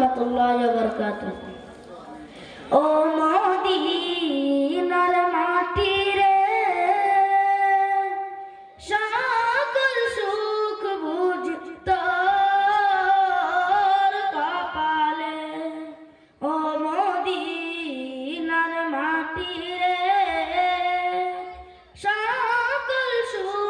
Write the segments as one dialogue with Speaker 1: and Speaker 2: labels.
Speaker 1: রহমতুল্লাহ বরকাত ও মদিনার মাটি রে সকল সুখ কপালে। ও মদিনার মাটি রে সকল সুখ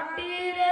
Speaker 1: காட்டிற